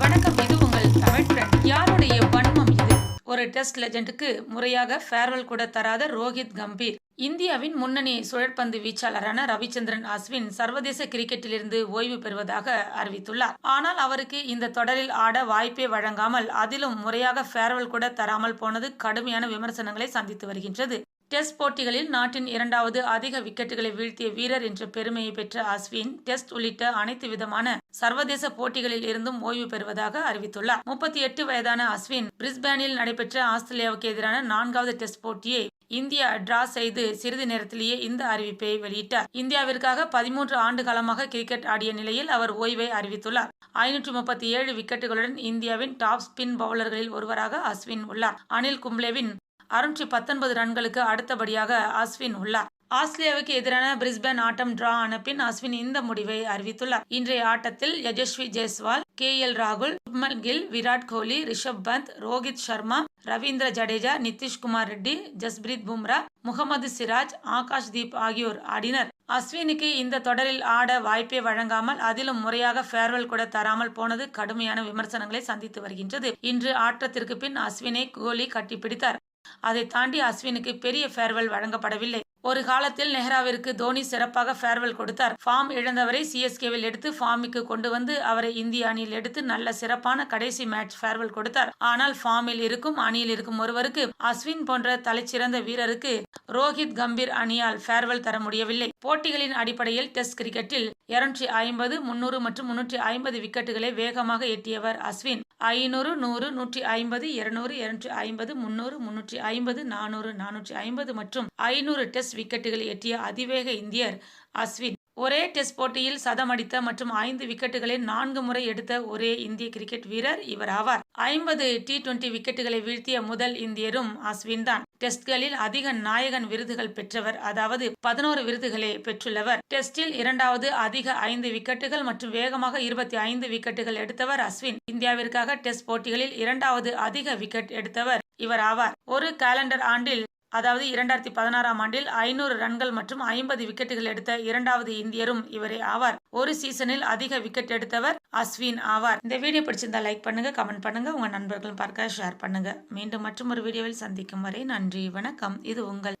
வணக்கம் இது உங்கள் தமிழ் ஃப்ரெண்ட் யாருடைய வன்மம் இது? ஒரு டெஸ்ட் லெஜண்டுக்கு முறையாக ஃபேர்வெல் கூட தராத ரோஹித் கம்பீர். இந்தியாவின் முன்னணி சுழற்பந்து வீச்சாளரான ரவிச்சந்திரன் அஸ்வின் சர்வதேச கிரிக்கெட்டிலிருந்து ஓய்வு பெறுவதாக அறிவித்துள்ளார். ஆனால் அவருக்கு இந்த தொடரில் ஆட வாய்ப்பே வழங்காமல் அதிலும் முறையாக ஃபேர்வெல் கூட தராமல் போனது கடுமையான விமர்சனங்களை சந்தித்து வருகின்றது. டெஸ்ட் போட்டிகளில் நாட்டின் இரண்டாவது அதிக விக்கெட்டுகளை வீழ்த்திய வீரர் என்ற பெருமையை பெற்ற அஸ்வின் டெஸ்ட் உள்ளிட்ட அனைத்து விதமான சர்வதேச போட்டிகளில் இருந்தும் ஓய்வு பெறுவதாக அறிவித்துள்ளார். முப்பத்தி எட்டு வயதான அஸ்வின் பிரிஸ்பேனில் நடைபெற்ற ஆஸ்திரேலியாவுக்கு எதிரான நான்காவது டெஸ்ட் போட்டியை இந்தியா டிரா செய்து சிறிது நேரத்திலேயே இந்த அறிவிப்பை வெளியிட்டார். இந்தியாவிற்காக பதிமூன்று ஆண்டு காலமாக கிரிக்கெட் ஆடிய நிலையில் அவர் ஓய்வை அறிவித்துள்ளார். ஐநூற்று முப்பத்தி ஏழு விக்கெட்டுகளுடன் இந்தியாவின் டாப் ஸ்பின் பவுலர்களில் ஒருவராக அஸ்வின் உள்ளார். அனில் கும்ப்ளேவின் அறுநூற்றி பத்தொன்பது ரன்களுக்கு அடுத்தபடியாக அஸ்வின் உள்ளார். ஆஸ்திரேலியாவுக்கு எதிரான பிரிஸ்பேன் ஆட்டம் டிரா ஆன பின் அஸ்வின் இந்த முடிவை அறிவித்துள்ளார். இன்றைய ஆட்டத்தில் யஜஸ்வி ஜெய்ஸ்வால் கே எல் ராகுல் சுப்மன் கில் விராட் கோலி ரிஷப் பந்த் ரோஹித் சர்மா ரவீந்திர ஜடேஜா நிதிஷ்குமார் ரெட்டி ஜஸ்பிரீத் பும்ரா முகமது சிராஜ் ஆகாஷ் தீப் ஆகியோர் ஆடினர். அஸ்வினுக்கு இந்த தொடரில் ஆட வாய்ப்பே வழங்காமல் அதிலும் முறையாக ஃபேர்வெல் கூட தராமல் போனது கடுமையான விமர்சனங்களை சந்தித்து வருகின்றது. இன்று ஆட்டத்திற்கு பின் அஸ்வினை கோலி கட்டிப்பிடித்தார். அதை தாண்டி அஸ்வினுக்கு பெரிய ஃபேர்வெல் வழங்கப்படவில்லை. ஒரு காலத்தில் நெஹ்ராவிற்கு தோனி சிறப்பாக ஃபேர்வெல் கொடுத்தார். ஃபார்ம் இழந்தவரை சிஎஸ்கேவில் எடுத்து ஃபார்முக்கு கொண்டு வந்து அவரை இந்திய அணியில் எடுத்து நல்ல சிறப்பான கடைசி மேட்ச் ஃபேர்வெல் கொடுத்தார். ஆனால் ஃபார்மில் இருக்கும் அணியில் இருக்கும் ஒருவருக்கு அஸ்வின் போன்ற தலைச்சிறந்த வீரருக்கு ரோஹித் கம்பீர் அணியால் ஃபேர்வெல் தர முடியவில்லை. போட்டிகளின் அடிப்படையில் டெஸ்ட் கிரிக்கெட்டில் இருநூற்றி ஐம்பது முன்னூறு மற்றும் முன்னூற்றி ஐம்பது விக்கெட்டுகளை வேகமாக எட்டியவர் அஸ்வின். ஐநூறு நூறு நூற்றி ஐம்பது இருநூறு இருநூற்றி ஐம்பது முன்னூறு முன்னூற்றி ஐம்பது நானூறு நானூற்றி ஐம்பது மற்றும் ஐநூறு டெஸ்ட் விக்கெட்டுகளை எட்டிய அதிவேக இந்தியர் அஸ்வின். ஒரே டெஸ்ட் போட்டியில் சதம் அடித்த மற்றும் ஐந்து விக்கெட்டுகளை நான்கு முறை எடுத்த ஒரே இந்திய கிரிக்கெட் வீரர் இவர் ஆவார். ஐம்பது டி டுவெண்டி விக்கெட்டுகளை வீழ்த்திய முதல் இந்தியரும் அஸ்வின் தான். டெஸ்ட்களில் அதிக நாயகன் விருதுகள் பெற்றவர் அதாவது பதினோரு விருதுகளை பெற்றுள்ளவர். டெஸ்டில் இரண்டாவது அதிக ஐந்து விக்கெட்டுகள் மற்றும் வேகமாக இருபத்தி ஐந்து விக்கெட்டுகள் எடுத்தவர் அஸ்வின். இந்தியாவிற்காக டெஸ்ட் போட்டிகளில் இரண்டாவது அதிக விக்கெட் எடுத்தவர் இவர் ஆவார். ஒரு காலண்டர் ஆண்டில் அதாவது இரண்டாயிரத்தி பதினாறாம் ஆண்டில் ஐநூறு ரன்கள் மற்றும் ஐம்பது விக்கெட்டுகள் எடுத்த இரண்டாவது இந்தியரும் இவரே ஆவார். ஒரு சீசனில் அதிக விக்கெட் எடுத்தவர் அஸ்வின் ஆவார். இந்த வீடியோ பிடிச்சிருந்தா லைக் பண்ணுங்க கமெண்ட் பண்ணுங்க உங்க நண்பர்களும் பார்க்க ஷேர் பண்ணுங்க. மீண்டும் மற்றும் ஒரு வீடியோவில் சந்திக்கும் வரை நன்றி வணக்கம். இது உங்கள்